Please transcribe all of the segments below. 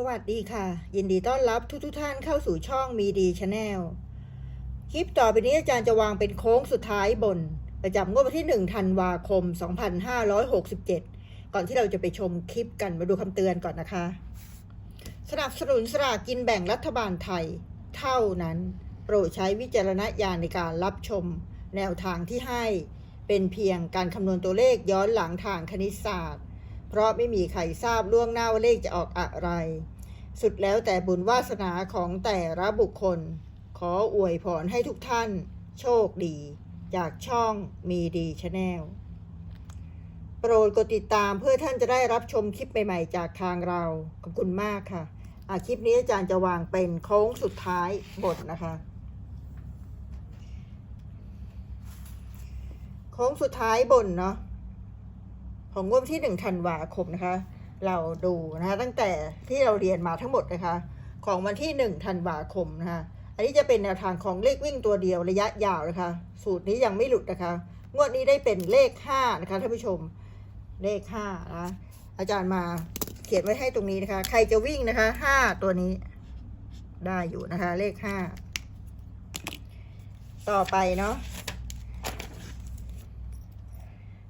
สวัสดีค่ะ ยินดีต้อนรับทุกทุกท่านเข้าสู่ช่องมีดีชาแนลคลิปต่อไปนี้อาจารย์จะวางเป็นโค้งสุดท้ายบน ประจำงวดวันที่ 1 ธันวาคม 2567 ก่อนที่เราจะไปชมคลิปกันมาดูคำเตือนก่อนนะคะ สนับสนุนสลากกินแบ่งรัฐบาลไทย เท่านั้น โปรดใช้วิจารณญาณในการรับชม แนวทางที่ให้เป็นเพียงการคำนวณตัวเลขย้อนหลังทางคณิตศาสตร์ เพราะไม่มีใครทราบล่วงหน้าว่าเลขจะออกอะไร สุดแล้วแต่บุญวาสนาของแต่ละบุคคล ขออวยพรให้ทุกท่าน โชคดี จากช่องมีดีชาแนลโปรดกดติดตามเพื่อท่านจะได้รับชมคลิปใหม่ ๆ จากทางเรา ขอบคุณมากค่ะอะคลิปนี้อาจารย์จะวางเป็นโค้งสุดท้ายบทนะคะ โค้งสุดท้ายบนเนาะ ของงวดที่หนึ่งธันวาคมนะคะ เราดูนะคะตั้งแต่ที่เราเรียนมาทั้งหมดนะคะ ของวันที่หนึ่งธันวาคมนะคะ อันนี้จะเป็นแนวทางของเลขวิ่งตัวเดียวระยะยาวนะคะ สูตรนี้ยังไม่หลุดนะคะ งวดนี้ได้เป็นเลขห้านะคะท่านผู้ชมเลขห้านะอาจารย์มาเขียนไว้ให้ตรงนี้นะคะ ใครจะวิ่งนะคะห้าตัวนี้ได้อยู่นะคะ เลขห้าต่อไปเนาะ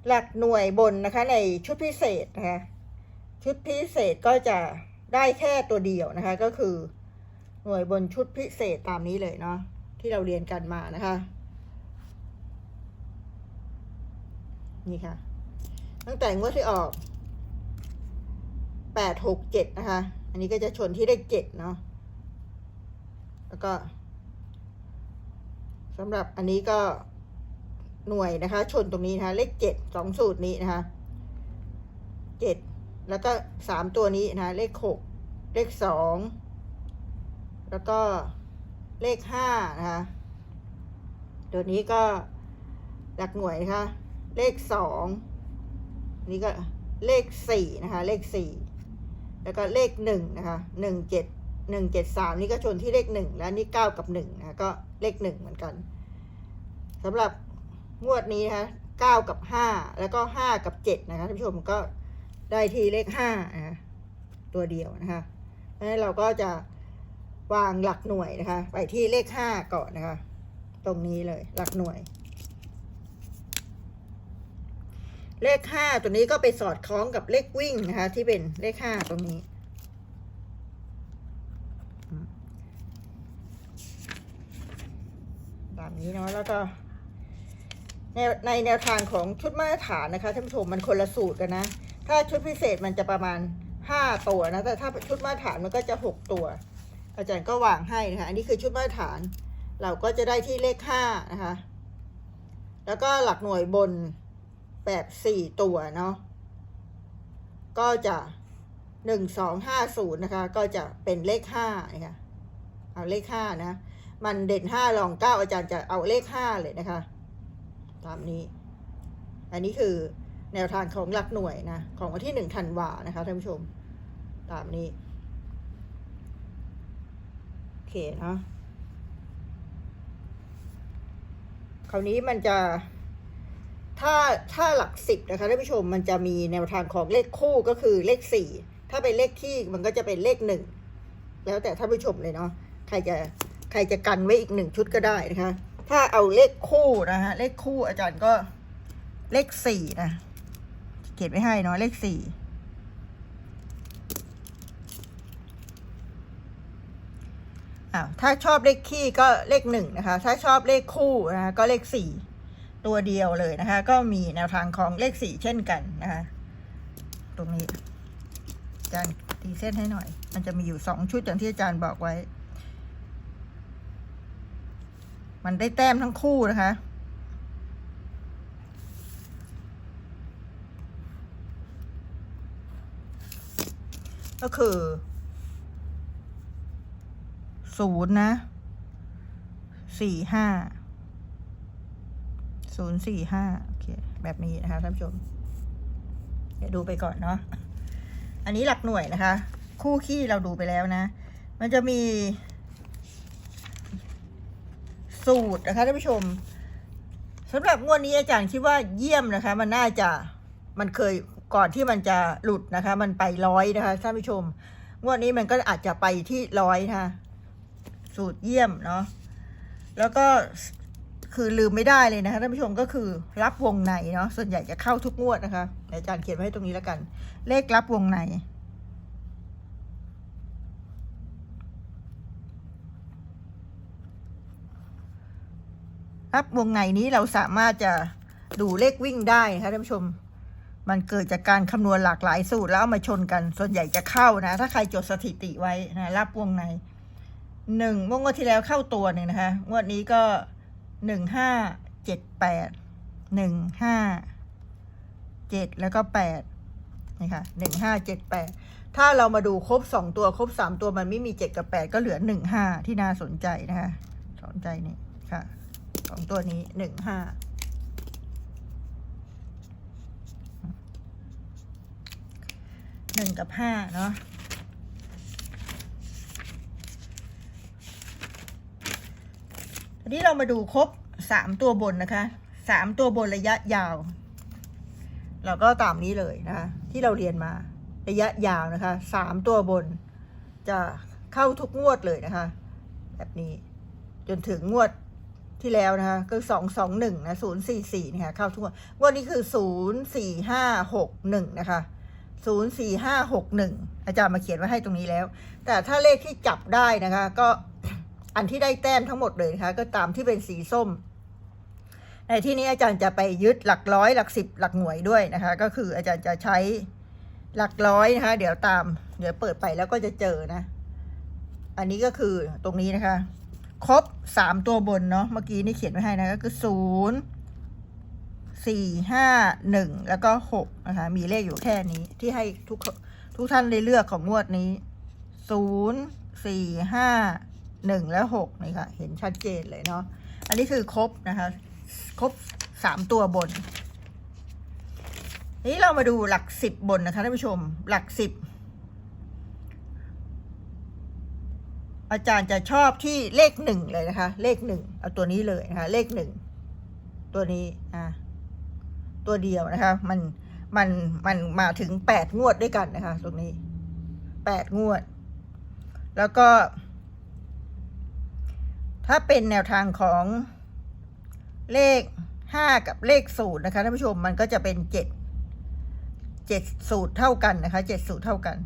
หลักหน่วยบนนะคะในชุดพิเศษนะคะชุดพิเศษก็จะได้แค่ตัวเดียวนะคะ ก็คือหน่วยบนชุดพิเศษตามนี้เลยเนาะที่เราเรียนกันมานะคะ นี่ค่ะ ตั้งแต่งวดที่ออกแปดหกเจ็ดนะคะ อันนี้ก็จะชนที่เลขเจ็ดเนาะแล้วก็สำหรับอันนี้ก็ หน่วยนะคะ ชนตรงนี้นะคะ เลขเจ็ดสองสูตรนี้นะคะเจ็ดแล้วก็สามตัวนี้นะคะ เลขหกเลขสองแล้วก็เลขห้านะคะตัวนี้ก็หลักหน่วยนะคะเลขสองนี่ก็เลขสี่นะคะ เลขสี่แล้วก็เลขหนึ่งนะคะหนึ่งเจ็ดหนึ่งเจ็ดสามนี่ก็ชนที่เลขหนึ่งแล้วนี่เก้ากับหนึ่งนะคะก็เลขหนึ่งเหมือนกันสำหรับ งวดนี้นะคะเก้ากับห้าแล้วก็ห้ากับเจ็ดนะคะท่านผู้ชมก็ได้ที่เลขห้านะตัวเดียวนะคะเพราะฉะนั้นเราก็จะวางหลักหน่วยนะคะ ไปที่เลขห้าก่อนนะคะ ตรงนี้เลยหลักหน่วย เลขห้าตัวนี้ก็ไปสอดคล้องกับเลขวิ่งนะคะ ที่เป็นเลขห้าตรงนี้อืมตามนี้เนาะแล้วก็ ในในแนวทางของชุดมาตรฐานนะคะท่านผู้ชมมันคนละสูตรกันนะ ถ้าชุดพิเศษมันจะประมาณห้าตัวนะแต่ถ้าชุดมาตรฐานมันก็จะหกตัว อาจารย์ก็วางให้นะคะอันนี้คือชุดมาตรฐาน เราก็จะได้ที่เลขห้านะคะ แล้วก็หลักหน่วยบนแบบสี่ตัวเนาะก็จะหนึ่งสองห้าศูนย์นะคะก็จะเป็นเลขห้านะคะเอาเลขห้านะมันเด่นห้ารองเก้าอาจารย์จะเอาเลขห้าเลยนะคะ ตามนี้ อันนี้คือแนวทางของหลักหน่วยนะ ของวันที่หนึ่งธันวานะคะท่านผู้ชม ตามนี้ โอเคเนาะคราวนี้มันจะ ถ้าถ้าหลักสิบนะคะท่านผู้ชมมันจะมีแนวทางของเลขคู่ก็คือเลขสี่ถ้าเป็นเลขที่มันก็จะเป็นเลขหนึ่งแล้วแต่ท่านผู้ชมเลยเนาะใครจะใครจะกันไว้อีกหนึ่งชุดก็ได้นะคะ ถ้าเอาเลขคู่นะฮะเลขคู่อาจารย์ก็เลขสี่นะเขียนไว้ให้เนาะเลขสี่อ้าวถ้าชอบเลขคี่ก็เลขหนึ่งนะคะ ถ้าชอบเลขคู่นะคะก็เลขสี่ตัวเดียวเลยนะคะ ก็มีแนวทางของเลขสี่เช่นกันนะคะตรงนี้อาจารย์ตีเส้นให้หน่อย มันจะมีอยู่สองชุดอย่างที่อาจารย์บอกไว้ มันได้แต้มทั้งคู่นะคะ ก็คือศูนย์นะสี่ห้าศูนย์สี่ห้าโอเค แบบนี้นะคะท่านผู้ชม เดี๋ยวดูไปก่อนเนาะอันนี้หลักหน่วยนะคะ คู่ขี้เราดูไปแล้วนะ มันจะมี สูตรนะคะท่านผู้ชมสำหรับงวดนี้อาจารย์คิดว่าเยี่ยมนะคะ มันน่าจะมันเคยก่อนที่มันจะหลุดนะคะ มันไปร้อยนะคะท่านผู้ชม งวดนี้มันก็อาจจะไปที่ร้อยนะคะสูตรเยี่ยมเนาะแล้วก็คือลืมไม่ได้เลยนะคะท่านผู้ชมก็คือรับวงในเนาะส่วนใหญ่จะเข้าทุกงวดนะคะอาจารย์เขียนไว้ตรงนี้แล้วกัน เลขรับวงใน รับวงในนี้เราสามารถจะดูเลขวิ่งได้นะคะท่านผู้ชม มันเกิดจากการคำนวณหลากหลายสูตรแล้วเอามาชนกัน ส่วนใหญ่จะเข้านะ ถ้าใครจดสถิติไว้นะรับวงในหนึ่งงวดที่แล้วเข้าตัวหนึ่งนะคะงวดนี้ก็หนึ่งห้าเจ็ดแปดหนึ่งห้าเจ็ดแล้วก็แปดนี่ค่ะหนึ่งห้าเจ็ดแปดถ้าเรามาดูครบสองตัวครบสามตัวมันไม่มีเจ็ดกับแปดก็เหลือหนึ่งห้าที่น่าสนใจนะคะสนใจนี่ค่ะ สองตัวนี้หนึ่งห้าหนึ่งกับห้าเนาะทีนี้เรามาดูครบสามตัวบนนะคะสามตัวบนระยะยาว เราก็ตามนี้เลยนะคะ ที่เราเรียนมาระยะยาวนะคะสามตัวบน จะเข้าทุกงวดเลยนะคะ แบบนี้จนถึงงวด ที่แล้วนะคะก็สองสองหนึ่งนะศูนย์สี่สี่นะคะเข้าทุกงวดงวดนี้คือศูนย์สี่ห้าหกหนึ่งนะคะศูนย์สี่ห้าหกหนึ่งอาจารย์มาเขียนไว้ให้ตรงนี้แล้ว แต่ถ้าเลขที่จับได้นะคะ ก็อันที่ได้แต้มทั้งหมดเลยนะคะก็ตามที่เป็นสีส้ม ในที่นี้อาจารย์จะไปยึดหลักร้อยหลักสิบหลักหน่วยด้วยนะคะ ก็คืออาจารย์จะใช้หลักร้อยนะคะ เดี๋ยวตาม เดี๋ยวเปิดไปแล้วก็จะเจอนะ อันนี้ก็คือตรงนี้นะคะ ครบสามตัวบนเนาะเมื่อกี้นี่เขียนไว้ให้นะก็คือศูนย์สี่ห้าหนึ่งแล้วก็หกนะคะ มีเลขอยู่แค่นี้ที่ให้ทุกทุกท่านได้เลือกของงวดนี้ศูนย์สี่ห้าหนึ่งและหกนี่ค่ะ เห็นชัดเจนเลยเนาะอันนี้คือครบนะคะ ครบสามตัวบน นี้เรามาดูหลักสิบบนนะคะท่านผู้ชม หลักสิบ อาจารย์จะชอบที่เลขหนึ่งเลยนะคะ เลขหนึ่งเอาตัวนี้เลยนะคะ เลขหนึ่งตัวนี้อะตัวเดียวนะคะ มันมันมันมาถึงแปดงวดด้วยกันนะคะ ตรงนี้แปดงวด แล้วก็ ถ้าเป็นแนวทางของเลขห้ากับเลขสูตรนะคะท่านผู้ชมมันก็จะเป็นเจ็ดเจ็ดสูตรเท่ากันนะคะเจ็ดสูตรเท่ากัน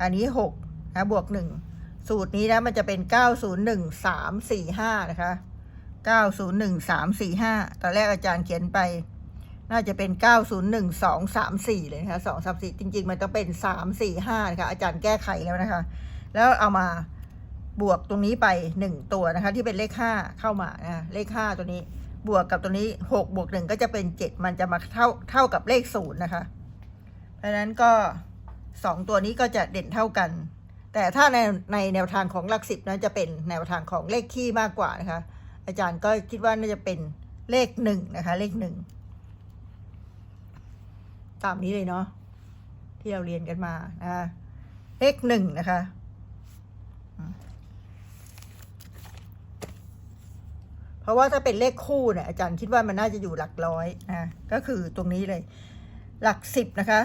อันนี้หกนะบวกหนึ่ง สูตรนี้นะมันจะเป็นเก้าศูนย์หนึ่งสามสี่ห้านะคะเก้าศูนย์หนึ่งสามสี่ห้าตอนแรกอาจารย์เขียนไป น่าจะเป็นเก้าศูนย์หนึ่งสองสามสี่เลยนะคะสองสามสี่จริง ๆ มันต้องเป็นสามสี่ห้านะคะ อาจารย์แก้ไขแล้วนะคะ แล้วเอามาบวกตรงนี้ไปหนึ่งตัวนะคะ ที่เป็นเลขห้าเข้ามานะเลขห้าตัวนี้บวกกับตัวนี้หกบวกหนึ่งก็จะเป็นเจ็ดมันจะมาเท่าเท่ากับเลขศูนย์นะคะ เพราะฉะนั้นก็สองตัวนี้ก็จะเด่นเท่ากัน แต่ถ้าในในแนวทางของหลักสิบนั้นจะเป็นแนวทางของเลขคี่มากกว่านะคะ อาจารย์ก็คิดว่าน่าจะเป็นเลขหนึ่งนะคะ เลขหนึ่งตามนี้เลยเนาะที่เราเรียนกันมานะคะเลขหนึ่งนะคะเพราะว่าถ้าเป็นเลขคู่เนี่ยอาจารย์คิดว่ามันน่าจะอยู่หลักร้อยนะก็คือตรงนี้เลย หลักสิบนะคะ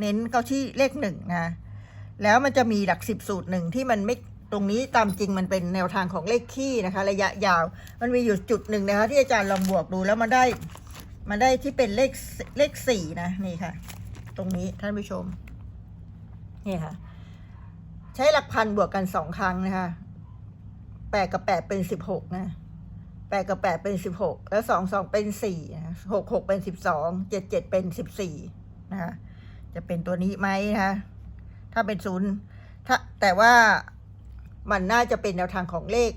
เน้นเข้าที่เลขหนึ่งนะ แล้วมันจะมีหลักสิบสูตรหนึ่งที่มันไม่ตรงนี้ตามจริงมันเป็นแนวทางของเลขคี่นะคะ ระยะยาว มันมีอยู่จุดหนึ่งนะคะ ที่อาจารย์ลองบวกดูแล้วมันได้มันได้ที่เป็นเลขเลขสี่นะนี่ค่ะ ตรงนี้ท่านผู้ชมนี่ค่ะ ใช้หลักพันบวกกันสองครั้งนะคะแปดกับแปดเป็นสิบหกนะแปดกับแปดเป็นสิบหกแล้วสองสองเป็นสี่หกหกเป็นสิบสองเจ็ดเจ็ดเป็นสิบสี่นะคะจะเป็นตัวนี้ไหมนะคะ ถ้าเป็นศูนย์ถ้าแต่ว่ามันน่าจะเป็นแนวทางของเลข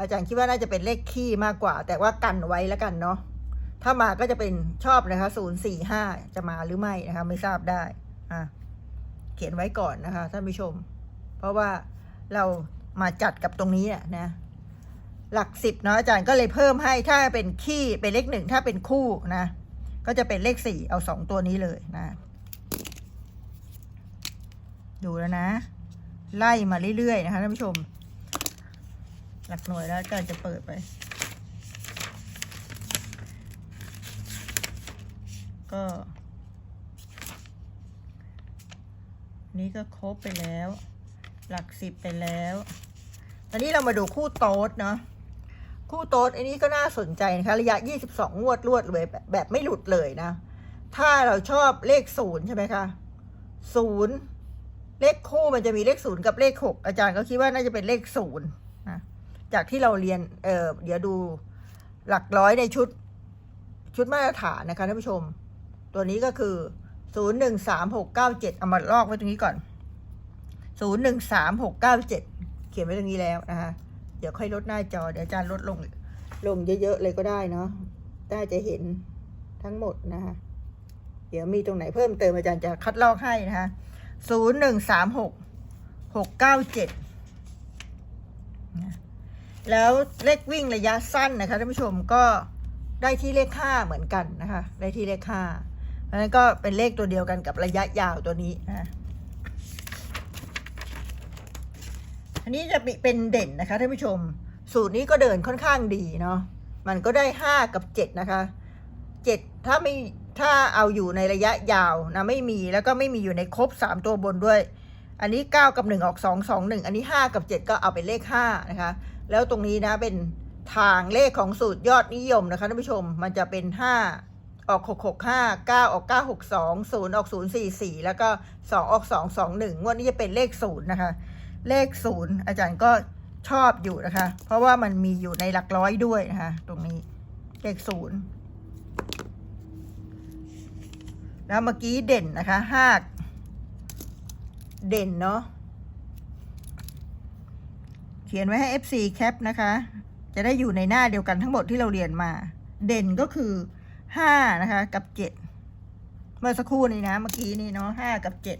อาจารย์คิดว่าน่าจะเป็นเลขคี่มากกว่า แต่ว่ากันไว้แล้วกันเนาะถ้ามาก็จะเป็นชอบนะคะศูนย์สี่ห้าจะมาหรือไม่นะคะ ไม่ทราบได้อะเขียนไว้ก่อนนะคะท่านผู้ชม เพราะว่าเรามาจัดกับตรงนี้อะนะหลักสิบเนาะอาจารย์ก็เลยเพิ่มให้ถ้าเป็นขี้เป็นเลขหนึ่งถ้าเป็นคู่นะ ก็จะเป็นเลขสี่เอาสองตัวนี้เลยนะ ดูแล้วนะ ไล่มาเรื่อยๆนะคะท่านผู้ชม หลักหน่วยแล้วก็จะเปิดไป ก็นี่ก็ครบไปแล้ว หลักสิบไปแล้ว ตอนนี้เรามาดูคู่โต๊ดเนาะคู่โต๊ดอันนี้ก็น่าสนใจนะคะระยะ 22 งวดรวดเลยแบบแบบไม่หลุดเลยนะ ถ้าเราชอบเลขศูนย์ใช่ไหมคะศูนย์ เลขคู่มันจะมีเลขศูนย์กับเลขหกอาจารย์ก็คิดว่าน่าจะเป็นเลขศูนย์นะจากที่เราเรียนเออเดี๋ยวดูหลักร้อยในชุดชุดมาตรฐานนะคะท่านผู้ชม ตัวนี้ก็คือศูนย์หนึ่งสามหกเก้าเจ็ดเอามาลอกไว้ตรงนี้ก่อนศูนย์หนึ่งสามหกเก้าเจ็ดเขียนไว้ตรงนี้แล้วนะคะเดี๋ยวค่อยลดหน้าจอเดี๋ยวอาจารย์ลดลงลงเยอะๆเลยก็ได้เนาะน่าจะเห็นทั้งหมดนะคะเดี๋ยวมีตรงไหนเพิ่มเติมอาจารย์จะคัดลอกให้นะคะ ศูนย์หนึ่งสามหกหกเก้าเจ็ดแล้วเลขวิ่งระยะสั้นนะคะท่านผู้ชมก็ได้ที่เลขห้าเหมือนกันนะคะ ได้ที่เลขห้าเพราะฉะนั้นก็เป็นเลขตัวเดียวกันกับระยะยาวตัวนี้นะคะอันนี้จะเป็นเด่นนะคะท่านผู้ชม สูตรนี้ก็เดินค่อนข้างดีเนาะมันก็ได้ห้ากับเจ็ดนะคะเจ็ดถ้าไม่ ถ้าเอาอยู่ในระยะยาวนะไม่มีแล้วก็ไม่มีอยู่ในครบสามตัวบนด้วย อันนี้เก้ากับหนึ่งออกสองสองหนึ่งอันนี้ห้ากับเจ็ดก็เอาเป็นเลขห้านะคะ แล้วตรงนี้นะเป็นทางเลขของสูตรยอดนิยมนะคะท่านผู้ชมมันจะเป็นห้าออกหกหกห้าเก้าออกเก้าหกสองศูนย์ออกศูนย์สี่สี่แล้วก็สองออกสองสองหนึ่งงวดนี้จะเป็นเลขศูนย์นะคะ เลขศูนย์อาจารย์ก็ชอบอยู่นะคะ เพราะว่ามันมีอยู่ในหลักร้อยด้วยนะคะ ตรงนี้เลขศูนย์ แล้วเมื่อกี้เด่นนะคะห้าเด่นเนาะเขียนไว้ให้ FC แคปนะคะ จะได้อยู่ในหน้าเดียวกันทั้งหมดที่เราเรียนมา เด่นก็คือห้านะคะ กับเจ็ดเมื่อสักครู่นี้นะ เมื่อกี้นี่เนาะห้ากับเจ็ด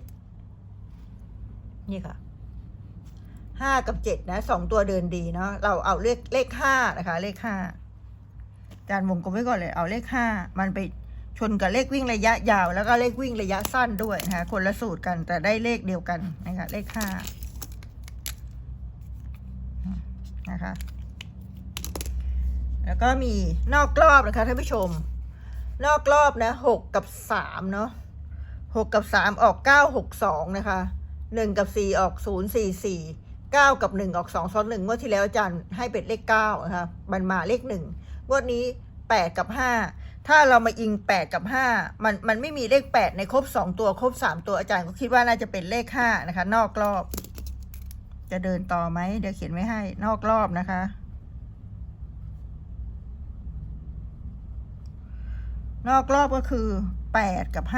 นี่ค่ะห้ากับเจ็ดนะสองตัวเดินดีเนาะเราเอาเลขเลขห้านะคะ เลขห้าจานวงกลมไว้ก่อนเลยเอาเลขห้ามันไป ชนกับเลขวิ่งระยะยาว แล้วก็เลขวิ่งระยะสั้นด้วยนะคะคนละสูตรกันแต่ได้เลขเดียวกันนะคะเลขห้านะคะแล้วก็มีนอกรอบนะคะท่านผู้ชม นอกรอบนะหกกับสามเนาะหกกับสามออกเก้าหกสองนะคะหนึ่งกับสี่ออกศูนย์สี่สี่เก้ากับหนึ่งออกสองซ้อนหนึ่งงวดที่แล้วอาจารย์ให้เป็นเลขเก้านะคะมันมาเลขหนึ่งงวดนี้แปดกับห้า ถ้าเรามาอิง 8 กับ 5 มันมันไม่มีเลข 8 ในครบ 2 ตัวครบ 3 ตัวอาจารย์ก็คิดว่าน่าจะเป็นเลข 5 นะคะ นอกรอบ จะเดินต่อไหมเดี๋ยวเขียนไว้ให้ นอกรอบนะคะ นอกรอบก็คือ 8 กับ 5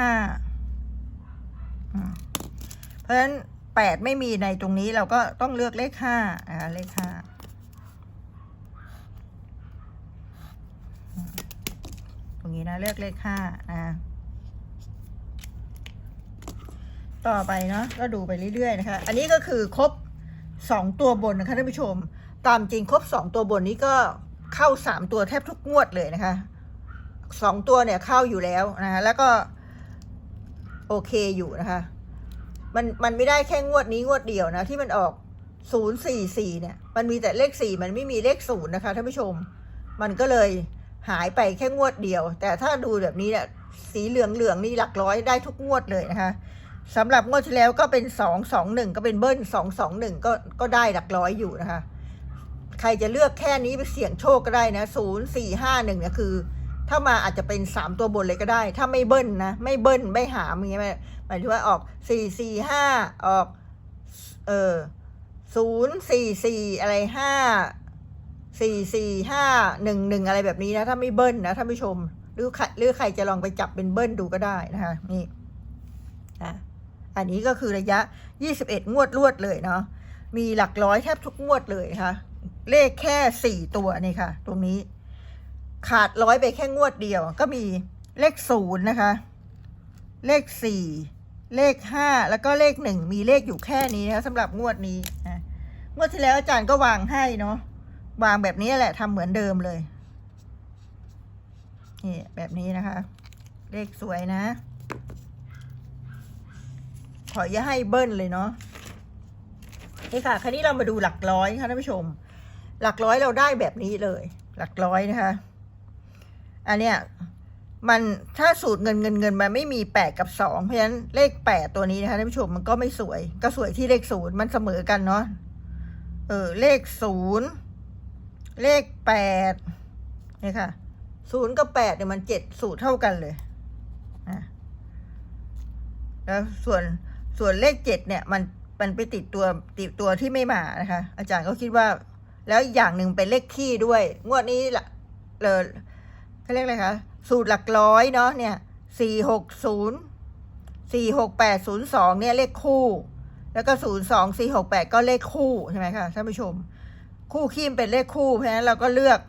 เพราะฉะนั้น 8 ไม่มีในตรงนี้เราก็ต้องเลือกเลข5นะคะเลข 5างี้นะ เลือกเลขห้านะต่อไปเนาะก็ดูไปเรื่อยๆนะคะ อันนี้ก็คือครบสองตัวบนนะคะท่านผู้ชม ตามจริงครบสองตัวบนนี้ก็เข้าสามตัวแทบทุกงวดเลยนะคะสองตัวเนี่ยเข้าอยู่แล้วนะคะแล้วก็โอเคอยู่นะคะ มันมันไม่ได้แค่งวดนี้งวดเดียวนะที่มันออกศูนย์สี่สี่เนี่ย มันมีแต่เลขสี่มันไม่มีเลขศูนย์นะคะท่านผู้ชม มันก็เลย หายไปแค่งวดเดียว แต่ถ้าดูแบบนี้เนี่ยสีเหลืองเหลืองๆนี่หลักร้อยได้ทุกงวดเลยนะคะสำหรับงวดที่แล้วก็เป็นสองสองหนึ่งก็เป็นเบิ้ลสองสองหนึ่งก็ก็ได้หลักร้อยอยู่นะคะ ใครจะเลือกแค่นี้ไปเสี่ยงโชคก็ได้นะศูนย์สี่ห้าหนึ่งเนี่ยคือ ถ้ามาอาจจะเป็นสามตัวบนเลยก็ได้ ถ้าไม่เบิ้ลนะ ไม่เบิ้ลไม่หามอย่างเงี้ยหมายถึงว่าออกสี่สี่ห้าออก เออศูนย์สี่สี่อะไรห้า สี่สี่ห้าหนึ่งหนึ่งอะไรแบบนี้นะ ถ้าไม่เบิ้ลนะท่านผู้ชม หรือใครหรือใครจะลองไปจับเป็นเบิ้ลดูก็ได้นะคะนี่อะอันนี้ก็คือระยะยี่สิบเอ็ดงวดรวดเลยเนาะมีหลักร้อยแทบทุกงวดเลยนะคะเลขแค่สี่ตัวนี่ค่ะ ตรงนี้ ขาดร้อยไปแค่งวดเดียว ก็มีเลขศูนย์นะคะ เลขสี่เลขห้าแล้วก็เลขหนึ่งมีเลขอยู่แค่นี้นะคะสำหรับงวดนี้นะงวดที่แล้วอาจารย์ก็วางให้เนาะ วางแบบนี้แหละทำเหมือนเดิมเลย นี่แบบนี้นะคะ เลขสวยนะ ขออย่าให้เบิ้ลเลยเนาะ นี่ค่ะ คราวนี้เรามาดูหลักร้อยค่ะท่านผู้ชม หลักร้อยเราได้แบบนี้เลย หลักร้อยนะคะ อันเนี้ยมันถ้าสูตรเงินเงินเงินมันไม่มีแปดกับสองเพราะฉะนั้นเลขแปดตัวนี้นะคะท่านผู้ชมมันก็ไม่สวย ก็สวยที่เลขศูนย์มันเสมอกันเนาะเออเลขศูนย์ เลขแปดนี่ค่ะศูนย์กับแปดเนี่ยมันเจ็ดสูตรเท่ากันเลยนะแล้วส่วนส่วนเลขเจ็ดเนี่ย มันมันไปติดตัวติดตัวที่ไม่มานะคะ อาจารย์ก็คิดว่า แล้วอีกอย่างหนึ่งเป็นเลขขี้ด้วย งวดนี้ละเลยเขาเรียกอะไรคะสูตรหลักร้อยเนาะเนี่ยสี่หกศูนย์สี่หกแปดศูนย์สองเนี่ยเลขคู่ แล้วก็ศูนย์สองสี่หกแปดก็เลขคู่ใช่ไหมคะท่านผู้ชม คู่ขี้มเป็นเลขคู่เพราะฉะนั้นเราก็เลือก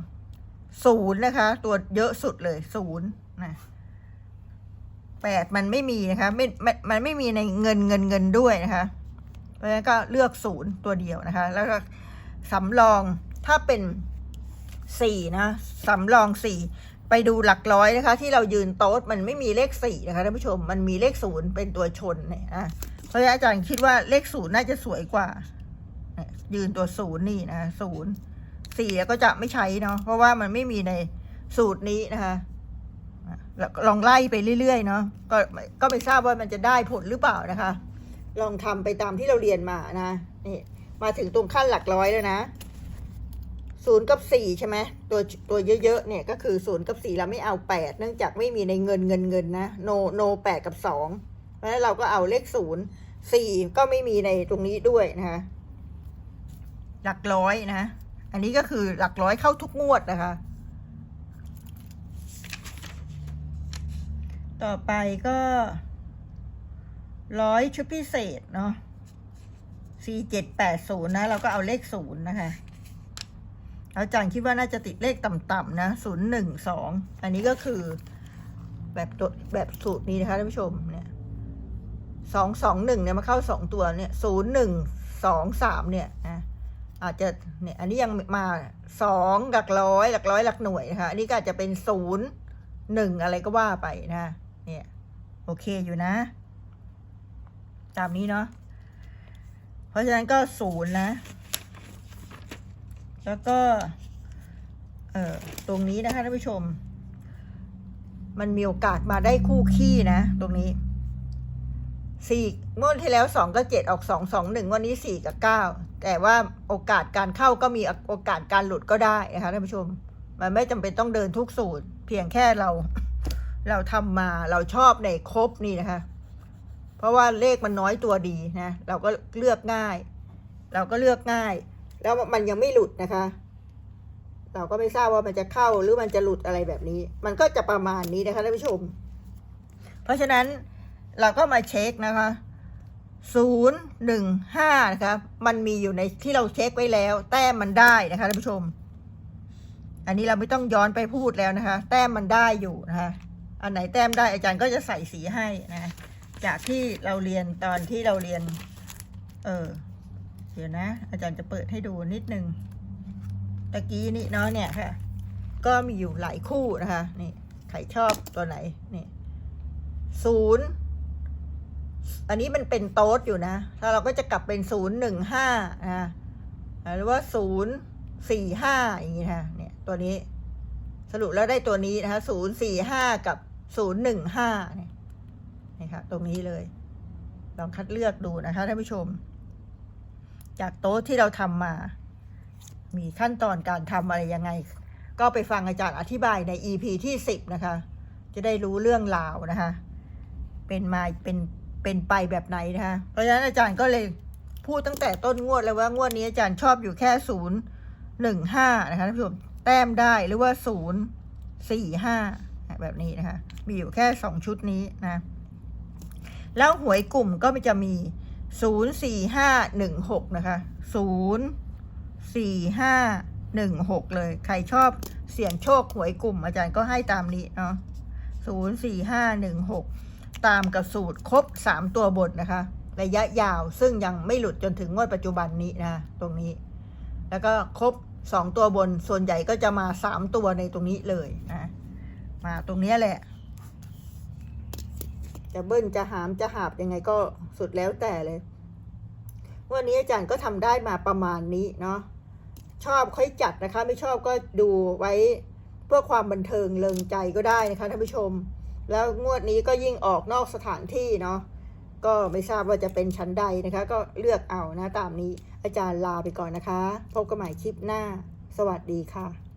ศูนย์นะคะ ตัวเยอะสุดเลยศูนย์นะแปดมันไม่มีนะคะไม่ไม่มันไม่มีในเงินเงินเงินด้วยนะคะ เพราะฉะนั้นก็เลือกศูนย์ตัวเดียวนะคะ แล้วก็สำรองถ้าเป็นสี่นะสำรองสี่ไปดูหลักร้อยนะคะ ที่เรายืนโต๊ดมันไม่มีเลขสี่นะคะท่านผู้ชมมันมีเลขศูนย์เป็นตัวชนเนี่ยอะเพราะฉะนั้นอาจารย์คิดว่าเลขศูนย์น่าจะสวยกว่า ยืนตัวศูนย์นี่นะคะศูนย์สี่ก็จะไม่ใช้เนาะเพราะว่ามันไม่มีในสูตรนี้นะคะแล้วลองไล่ไปเรื่อยๆเนาะก็ก็ไม่ทราบว่ามันจะได้ผลหรือเปล่านะคะ ลองทำไปตามที่เราเรียนมานะนี่มาถึงตรงขั้นหลักร้อยแล้วนะศูนย์กับสี่ใช่ไหมตัวตัวเยอะๆเนี่ยก็คือศูนย์กับสี่เราไม่เอาแปดเนื่องจากไม่มีในเงินเงินเงินนะโนโนแปดกับสองเพราะฉะนั้นเราก็เอาเลขศูนย์สี่ก็ไม่มีในตรงนี้ด้วยนะคะ หลักร้อยนะ อันนี้ก็คือหลักร้อยเข้าทุกงวดนะคะ ต่อไปก็ร้อยชุดพิเศษเนาะ C เจ็ดแปดศูนย์นะ เราก็เอาเลขศูนย์นะคะอาจารย์คิดว่าน่าจะติดเลขต่ำๆนะศูนย์หนึ่งสองอันนี้ก็คือแบบตัวแบบสูตรนี้นะคะท่านผู้ชมเนี่ยสองสองหนึ่งเนี่ยมาเข้าสองตัวเนี่ยศูนย์หนึ่งสองสามเนี่ยนะ อาจจะเนี่ยอันนี้ยังมาสองหลักร้อยหลักร้อยหลักหน่วยนะคะอันนี้ก็อาจจะเป็นศูนย์หนึ่งอะไรก็ว่าไปนะเนี่ยโอเคอยู่นะ ตามนี้เนาะเพราะฉะนั้นก็ศูนย์นะ แล้วก็ เอ่อตรงนี้นะคะท่านผู้ชม มันมีโอกาสมาได้คู่ขี้นะ ตรงนี้สี่งวดที่แล้วสองก็เจ็ดออกสองสองหนึ่งวันนี้สี่กับเก้า แต่ว่าโอกาสการเข้าก็มีโอกาสการหลุดก็ได้นะคะท่านผู้ชม มันไม่จำเป็นต้องเดินทุกสูตร เพียงแค่เรา เราทำมาเราชอบในครบนี่นะคะ เพราะว่าเลขมันน้อยตัวดีนะเราก็เลือกง่าย เราก็เลือกง่าย แล้วมันยังไม่หลุดนะคะ เราก็ไม่ทราบว่ามันจะเข้าหรือมันจะหลุดอะไรแบบนี้ มันก็จะประมาณนี้นะคะท่านผู้ชม เพราะฉะนั้นเราก็มาเช็คนะคะ ศูนย์หนึ่งห้านะคะมันมีอยู่ในที่เราเช็คไว้แล้ว แต้มมันได้นะคะท่านผู้ชม อันนี้เราไม่ต้องย้อนไปพูดแล้วนะคะ แต้มมันได้อยู่นะคะ อันไหนแต้มได้อาจารย์ก็จะใส่สีให้นะ จากที่เราเรียนตอนที่เราเรียน เออเดี๋ยวนะ อาจารย์จะเปิดให้ดูนิดนึงตะกี้นี่เนาะเนี่ยค่ะ ก็มีอยู่หลายคู่นะคะ นี่ใครชอบตัวไหนนี่ศูนย์ อันนี้มันเป็นโต๊ดอยู่นะถ้าเราก็จะกลับเป็นศูนย์หนึ่งห้านะหรือว่าศูนย์สี่ห้าอย่างนี้นะคะเนี่ยตัวนี้สรุปแล้วได้ตัวนี้นะคะศูนย์สี่ห้ากับศูนย์หนึ่งห้าเนี่ยนี่ค่ะตรงนี้เลย ลองคัดเลือกดูนะคะท่านผู้ชม จากโต๊ะที่เราทำมา มีขั้นตอนการทำอะไรยังไง ก็ไปฟังอาจารย์อธิบายใน EP ที่สิบนะคะ จะได้รู้เรื่องราวนะคะ เป็นมาเป็น เป็นไปแบบไหนนะคะเพราะฉะนั้นอาจารย์ก็เลยพูดตั้งแต่ต้นงวดแล้วว่างวดนี้อาจารย์ชอบอยู่แค่ศูนย์หนึ่งห้านะคะท่านผู้ชมแต้มได้หรือว่าศูนย์สี่ห้าแบบนี้นะคะ มีอยู่แค่สองชุดนี้นะ แล้วหวยกลุ่มก็จะมีศูนย์สี่ห้าหนึ่งหกนะคะศูนย์สี่ห้าหนึ่งหกเลย ใครชอบเสี่ยงโชคหวยกลุ่ม อาจารย์ก็ให้ตามนี้เนาะศูนย์สี่ห้าหนึ่งหก ตามกับสูตรครบสามตัวบทนะคะ ระยะยาวซึ่งยังไม่หลุดจนถึงงวดปัจจุบันนี้นะตรงนี้ แล้วก็ครบสองตัวบนส่วนใหญ่ก็จะมาสามตัวในตรงนี้เลยนะมาตรงนี้แหละ จะเบิ้ลจะหามจะหาบยังไงก็สุดแล้วแต่เลยวันนี้อาจารย์ก็ทำได้มาประมาณนี้เนาะชอบค่อยจัดนะคะ ไม่ชอบก็ดูไว้เพื่อความบันเทิงเริงใจก็ได้นะคะท่านผู้ชม แล้วงวดนี้ก็ยิ่งออกนอกสถานที่เนาะก็ไม่ทราบว่าจะเป็นชั้นใดนะคะ ก็เลือกเอานะตามนี้อาจารย์ลาไปก่อนนะคะ พบกันใหม่คลิปหน้า สวัสดีค่ะ